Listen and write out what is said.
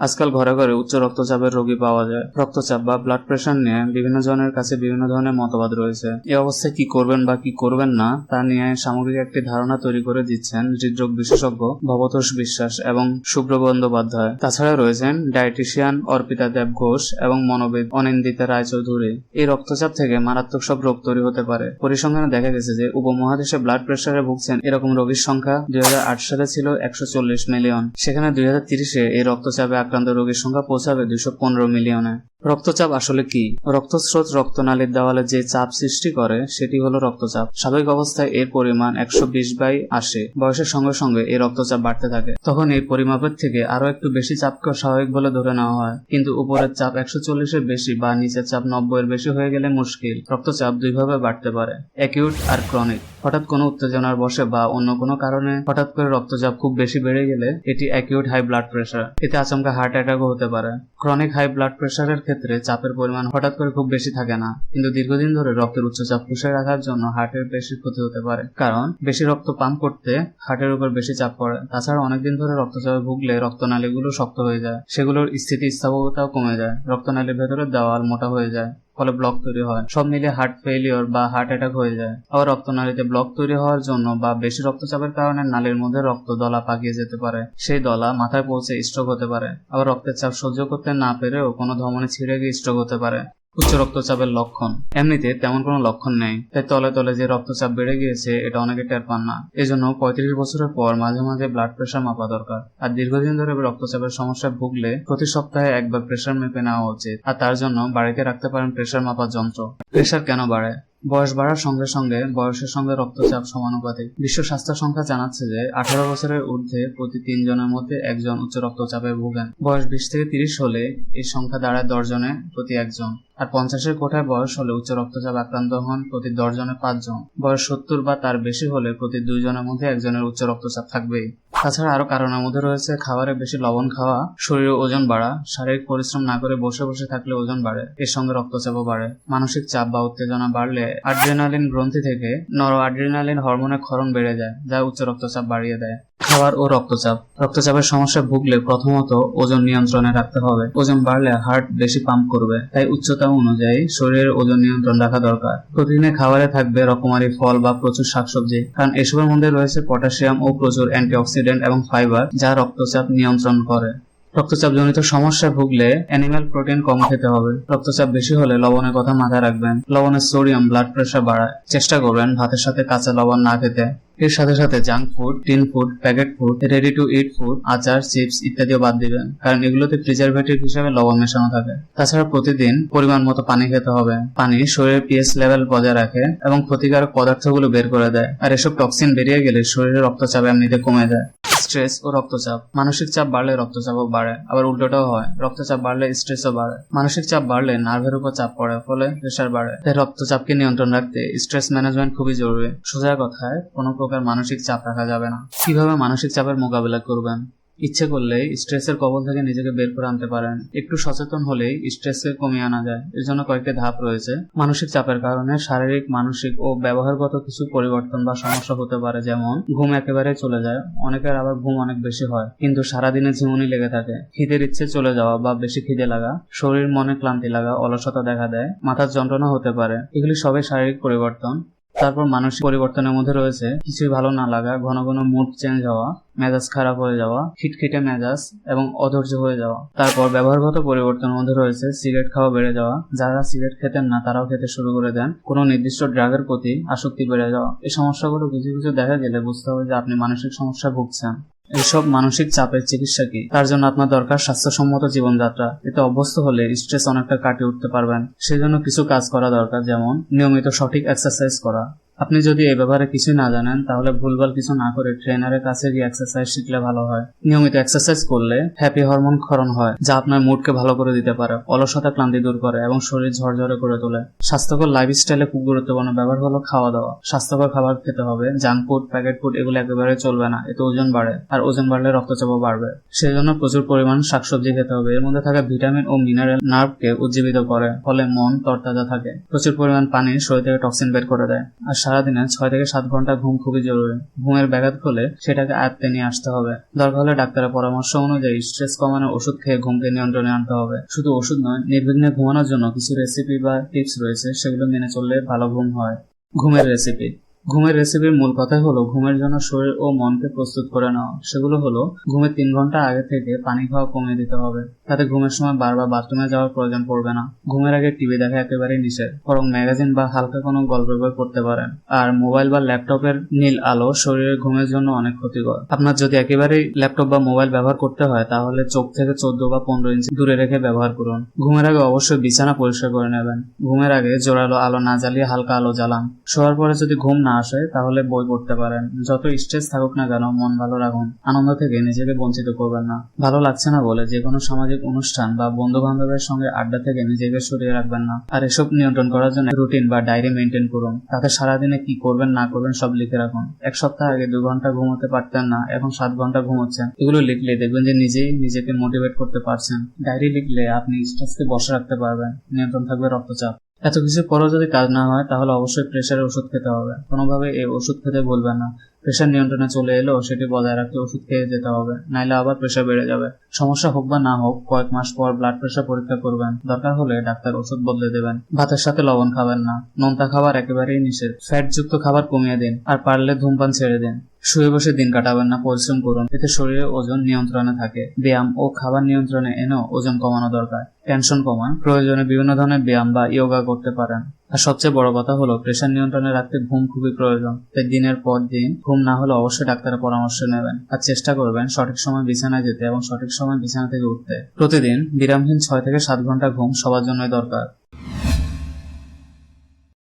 আজকাল ঘরে ঘরে উচ্চ রক্তচাপের রোগী পাওয়া যায়। রক্তচাপ বা ব্লাড প্রেশার নিয়ে বিভিন্ন জনের কাছে বিভিন্ন ধরনের মতবাদ রয়েছে। এই অবস্থায় কি করবেন বা কি করবেন না, তা নিয়ে সামগ্রিক একটি ধারণা তৈরি করে দিচ্ছেন হৃদরোগ বিশেষজ্ঞ ভবতোষ বিশ্বাস এবং শুভ্র বন্দ্যোপাধ্যায়। তাছাড়া রয়েছেন ডায়েটিশিয়ান অর্পিতা দেব ঘোষ এবং মনোবিদ অনিন্দিতা রায়চৌধুরী। এই রক্তচাপ থেকে মারাত্মক সব রোগ তৈরি হতে পারে। পরিসংখ্যানে দেখা গেছে যে উপমহাদেশে ব্লাড প্রেশারে ভুগছেন এরকম রোগীর সংখ্যা দুই হাজার আট সালে ছিল একশো চল্লিশ মিলিয়ন সেখানে দুই হাজার এই রক্তচাপে আক্রান্ত রোগীর সংখ্যা পৌঁছাবে দুইশো পনেরো মিলিয়নে। রক্তচাপ আসলে কি? রক্তস্রোত রক্তনালীর দেওয়ালে যে চাপ সৃষ্টি করে, সেটি হলো রক্তচাপ। স্বাভাবিক অবস্থায় এর পরিমাণ একশো বিশ বাই আসে বয়সের সঙ্গে সঙ্গে এই রক্তচাপ বাড়তে থাকে। তখন এই পরিমাপের থেকে আরও একটু বেশি চাপকে স্বাভাবিক বলে ধরে নেওয়া হয়। কিন্তু উপরের চাপ একশো চল্লিশের বেশি বা নিচের চাপ নব্বই এর বেশি হয়ে গেলে মুশকিল। রক্তচাপ দুইভাবে বাড়তে পারে। অ্যাকিউট আর ক্রনিক। হঠাৎ কোনো উত্তেজনার বসে বা অন্য কোনো কারণে হঠাৎ করে রক্তচাপ খুব বেশি বেড়ে গেলে এটি অ্যাকিউট হাই ব্লাড প্রেশার। এতে আচমকা হার্ট অ্যাটাকও হতে পারে। ক্রনিক হাই ব্লাড প্রেশারের ক্ষেত্রে চাপের পরিমাণ হঠাৎ করে খুব বেশি থাকে না, কিন্তু দীর্ঘদিন ধরে রক্তের উচ্চচাপ পুষে রাখার জন্য হার্টের বেশি ক্ষতি হতে পারে। কারণ, বেশি রক্ত পাম্প করতে হার্টের উপর বেশি চাপ পড়ে। তাছাড়া অনেকদিন ধরে রক্তচাপে ভুগলে রক্তনালীগুলো শক্ত হয়ে যায়। সেগুলোর স্থিতিস্থাপকতাও কমে যায়। রক্তনালীর ভেতরে দেওয়াল মোটা হয়ে যায়। ফলে ব্লক তৈরি হয়। সব মিলে হার্ট ফেলিওর বা হার্ট অ্যাটাক হয়ে যায়। আবার রক্তনালীতে ব্লক তৈরি হওয়ার জন্য বা বেশি রক্তচাপের কারণে নালীর মধ্যে রক্ত দলা পাকিয়ে যেতে পারে। সেই দলা মাথায় পৌঁছে স্ট্রোক হতে পারে। আবার রক্তের চাপ সহ্য করতে না পেরেও কোনো ধমনে ছিঁড়ে গিয়ে স্ট্রোক হতে পারে। উচ্চ রক্তচাপের লক্ষণ। এমনিতে তেমন কোনো লক্ষণ নেই। তাই তলে তলে যে রক্তচাপ বেড়ে গিয়েছে, এটা অনেকে টের পান না। এজন্য পঁয়ত্রিশ বছরের পর মাঝে মাঝে ব্লাড প্রেশার মাপা দরকার। আর দীর্ঘদিন ধরে রক্তচাপের সমস্যায় ভুগলে প্রতি সপ্তাহে একবার প্রেশার মেপে নেওয়া উচিত। আর তার জন্য বাড়িতে রাখতে পারেন প্রেশার মাপার যন্ত্র। প্রেশার কেন বাড়ে? বয়স বাড়ার সঙ্গে সঙ্গে বয়সের সঙ্গে রক্তচাপ সমানুপাতিক। বিশ্ব স্বাস্থ্য সংখ্যা জানাচ্ছে যে, আঠারো বছরের ঊর্ধ্বে প্রতি তিনজনের মধ্যে একজন উচ্চ রক্তচাপে ভোগেন। বয়স বিশ থেকে তিরিশ হলে এই সংখ্যা দাঁড়ায় দশ জনের প্রতি একজন। আর পঞ্চাশের কোঠায় বয়স হলে উচ্চ রক্তচাপ আক্রান্ত হন প্রতি দশ জনে পাঁচজন। বয়স সত্তর বা তার বেশি হলে প্রতি দুইজনের মধ্যে একজনের উচ্চ রক্তচাপ থাকবেই। তাছাড়া আরও কারণের মধ্যে রয়েছে খাবারে বেশি লবণ খাওয়া শরীরে ওজন বাড়া, শারীরিক পরিশ্রম না করে বসে বসে থাকলে ওজন বাড়ে, এর সঙ্গে রক্তচাপও বাড়ে। মানসিক চাপ বা উত্তেজনা বাড়লে আড্রিনালিন গ্রন্থি থেকে নর আড্রিনালিন হরমোনের ক্ষরণ বেড়ে যায়, যা উচ্চ রক্তচাপ বাড়িয়ে দেয়। খাবার ও রক্তচাপ। রক্তচাপের সমস্যা ভুগলে প্রথমত ওজন নিয়ন্ত্রণে রাখতে হবে। ওজন বাড়লে হার্ট বেশি পাম্প করবে। তাই উচ্চতা অনুযায়ী শরীরের ওজন নিয়ন্ত্রণ রাখা দরকার। প্রতিদিনে খাবারে থাকবে রকমারি ফল বা প্রচুর শাকসবজি। কারণ এসবের মধ্যে রয়েছে পটাশিয়াম ও প্রচুর অ্যান্টিঅক্সিডেন্ট এবং ফাইবার যা রক্তচাপ নিয়ন্ত্রণ করে। রক্তচাপ জনিত সমস্যায় ভুগলে অ্যানিমাল প্রোটিন কম খেতে হবে। রক্তচাপ বেশি হলে লবণের কথা মাথায় রাখবেন। লবণের সোডিয়াম ব্লাড প্রেশার বাড়ায়। চেষ্টা করবেন ভাতের সাথে কাঁচা লবণ না খেতে। এর সাথে সাথে junk food tin food packet food ready to eat food আচার চিপস ইত্যাদিও বাদ দিবেন। কারণ এগুলোতে প্রিজারভেটিভ হিসেবে লবণ মেশানো থাকে। তাছাড়া প্রতিদিন পরিমাণ মতো পানি খেতে হবে। পানি শরীরের পিএস লেভেল বজায় রাখে এবং ক্ষতিকারক পদার্থগুলো বের করে দেয়। আর এসব টক্সিন বেরিয়ে গেলে শরীরের রক্তচাপ এমনিতে কমে যায়। স্ট্রেস ও রক্তচাপ। মানসিক চাপ বাড়লে রক্তচাপও বাড়ে, আবার উল্টোটাও হয়, রক্তচাপ বাড়লে স্ট্রেসও বাড়ে। মানসিক চাপ বাড়লে নার্ভের উপর চাপ পড়ে, ফলে প্রেশার বাড়ে। তাই রক্তচাপকে নিয়ন্ত্রণ রাখতে স্ট্রেস ম্যানেজমেন্ট খুবই জরুরি। সোজা কথায়, কোনো প্রকার মানসিক চাপ রাখা যাবে না। কীভাবে মানসিক চাপের মোকাবিলা করবেন? ইচ্ছে করলেই স্ট্রেসের কবল থেকে নিজেকে বের করে আনতে পারেন। একটু সচেতন হলেই স্ট্রেসকে কমিয়ে আনা যায়। এর জন্য কয়েকটি ধাপ রয়েছে। মানসিক চাপের কারণে শারীরিক, মানসিক ও ব্যবহারগত কিছু পরিবর্তন বা সমস্যা হতে পারে, যেমন ঘুম একেবারে চলে যায়, অনেকের আবার ঘুম অনেক বেশি হয়, কিন্তু সারাদিনে ঝিমুনি লেগে থাকে। খিদের ইচ্ছে চলে যাওয়া বা বেশি খিদে লাগা, শরীর মনে ক্লান্তি লাগা, অলসতা দেখা দেয়, মাথার যন্ত্রণা হতে পারে। এগুলি সবই শারীরিক পরিবর্তন। তারপর মানসিক পরিবর্তনের মধ্যে রয়েছে, কিছুই ভালো না লাগা, ঘন ঘন মুড চেঞ্জ হওয়া, মেজাজ খারাপ হয়ে যাওয়া, খিটখিটে মেজাজ এবং অধৈর্য হয়ে যাওয়া। তারপর ব্যবহারগত পরিবর্তনের মধ্যে রয়েছে সিগারেট খাওয়া বেড়ে যাওয়া। যারা সিগারেট খেতেন না, তারাও খেতে শুরু করে দেন। কোনো নির্দিষ্ট ড্রাগের প্রতি আসক্তি বেড়ে যাওয়া। এই সমস্যাগুলো কিছু কিছু দেখা গেলে বুঝতে হবে যে আপনি মানসিক সমস্যা ভুগছেন। এইসব মানসিক চাপের চিকিৎসা কি? তার জন্য আপনার দরকার স্বাস্থ্যসম্মত জীবনযাত্রা। এতে অভ্যস্ত হলে স্ট্রেস অনেকটা কাটিয়ে উঠতে পারবেন। সেই জন্য কিছু কাজ করা দরকার, যেমন নিয়মিত সঠিক এক্সারসাইজ করা। আপনি যদি এই ব্যাপারে কিছু না জানেন, তাহলে ভুলভাল কিছু না করে ট্রেনারের কাছে গিয়ে এক্সারসাইজ শিখলে ভালো হয়। নিয়মিত এক্সারসাইজ করলে হ্যাপি হরমোন ক্ষরণ হয়, যা আপনার মুডকে ভালো করে দিতে পারে, অলসতা ক্লান্তি দূর করে এবং শরীর ঝরঝরে করে তোলে। স্বাস্থ্যকর লাইফ লাইফস্টাইলে খুব গুরুত্বপূর্ণ ব্যাপার হলো খাওয়া দাওয়া স্বাস্থ্যকর খাবার খেতে হবে জাঙ্ক ফুড প্যাকেট ফুড এগুলো একেবারে চলবে না, এতে ওজন বাড়ে, আর ওজন বাড়লে রক্তচাপও বাড়বে। সেই জন্য প্রচুর পরিমাণ শাকসবজি খেতে হবে। এর মধ্যে থাকা ভিটামিন ও মিনারেল নার্ভকে উজ্জীবিত করে, ফলে মন তরতাজা থাকে। প্রচুর পরিমাণ পানি শরীর থেকে টক্সিন বের করে দেয়। আর সারাদিনে ছয় থেকে সাত ঘণ্টা ঘুম খুবই জরুরি। ঘুমের ব্যাঘাত হলে সেটাকে আয়ত্তে নিয়ে আসতে হবে। দরকার হলে ডাক্তারের পরামর্শ অনুযায়ী স্ট্রেস কমানোর ওষুধ খেয়ে ঘুমকে নিয়ন্ত্রণে আনতে হবে। শুধু ওষুধ নয়, নির্বিঘ্নে ঘুমানোর জন্য কিছু রেসিপি বা টিপস রয়েছে, সেগুলো মেনে চললে ভালো ঘুম হয়। ঘুমের রেসিপি ঘুমের রেসিপির মূল কথাই হলো ঘুমের জন্য শরীর ও মনকে প্রস্তুত করে নেওয়া। সেগুলো হলো ঘুমের তিন ঘণ্টা আগে থেকে পানি খাওয়া কমিয়ে দিতে হবে। তাতে ঘুমের সময় বারবার বাথরুমে যাওয়ার প্রয়োজন পড়বে না। ঘুমের আগে টিভি দেখা একেবারেই নিষেধ, বরং ম্যাগাজিন বা হালকা কোনো গল্পের বই পড়তে পারেন। আর মোবাইল বা ল্যাপটপের নীল আলো শরীরের ঘুমের জন্য অনেক ক্ষতিকর। আপনার যদি একেবারেই ল্যাপটপ বা মোবাইল ব্যবহার করতে হয়, তাহলে চোখ থেকে চোদ্দ বা পনেরো ইঞ্চি দূরে রেখে ব্যবহার করুন। ঘুমের আগে অবশ্যই বিছানা পরিষ্কার করে নেবেন। ঘুমের আগে জোরালো আলো না জ্বালিয়ে হালকা আলো জ্বালান। শোয়ার পরে যদি ঘুম না আসে, তাহলে বই পড়তে পারেন। যত স্ট্রেস থাকুক না কেন, মন ভালো রাখুন। আনন্দ থেকে নিজেকে বঞ্চিত করবেন না। ভালো লাগছে না বলে যে কোনো সামাজিক অনুষ্ঠান বা বন্ধু বান্ধবের সঙ্গে আড্ডা থেকে নিজেকে সরিয়ে রাখবেন না। আর এসব নিয়ন্ত্রণ করার জন্য রুটিন বা ডায়েরি মেনটেন করুন। তাতে সারাদিনে কি করবেন, না করবেন সব লিখে রাখুন। এক সপ্তাহ আগে দু ঘণ্টা ঘুমোতে পারতেন না, এখন সাত ঘণ্টা ঘুমোচ্ছেন। এগুলো লিখলে দেখবেন যে নিজেই নিজেকে মোটিভেট করতে পারছেন। ডায়েরি লিখলে আপনি স্ট্রেসকে বসে রাখতে পারবেন। নিয়ন্ত্রণ থাকবে রক্তচাপ। এত কিছু পরেও যদি কাজ না হয়, তাহলে অবশ্যই প্রেশারের ওষুধ খেতে হবে। কোনোভাবে এই ওষুধ খেতে বলবে না। প্রেশার নিয়ন্ত্রণে চলে এলেও সেটি বজায় রাখতে ওষুধ খেয়ে যেতে হবে, নাইলে আবার প্রেশার বেড়ে যাবে। সমস্যা হোক বা না হোক, কয়েক মাস পর ব্লাড প্রেশার পরীক্ষা করবেন। দরকার হলে ডাক্তার ওষুধ বদলে দেবেন। ভাতের সাথে লবণ খাবেন না। নোনতা খাবার একেবারেই নিষেধ। ফ্যাটযুক্ত খাবার কমিয়ে দিন আর পারলে ধূমপান ছেড়ে দিন। শুয়ে বসে দিন কাটাবেন না, পরিশ্রম করুন। এতে শরীরের ওজন নিয়ন্ত্রণে থাকে। ব্যায়াম ও খাবার নিয়ন্ত্রণে এনেও ওজন কমানো দরকার। টেনশন কমান। প্রয়োজনে বিভিন্ন ধরনের ব্যায়াম বা ইয়োগা করতে পারেন। আর সবচেয়ে বড় কথা হলো প্রেশার নিয়ন্ত্রণে রাখতে ঘুম খুবই প্রয়োজন। তাই দিনের পর দিন ঘুম না হলে অবশ্যই ডাক্তারের পরামর্শ নেবেন আর চেষ্টা করবেন সঠিক সময় বিছানায় যেতে এবং সঠিক সময় বিছানা থেকে উঠতে। প্রতিদিন বিরামহীন ছয় থেকে সাত ঘণ্টা ঘুম সবার জন্যই দরকার।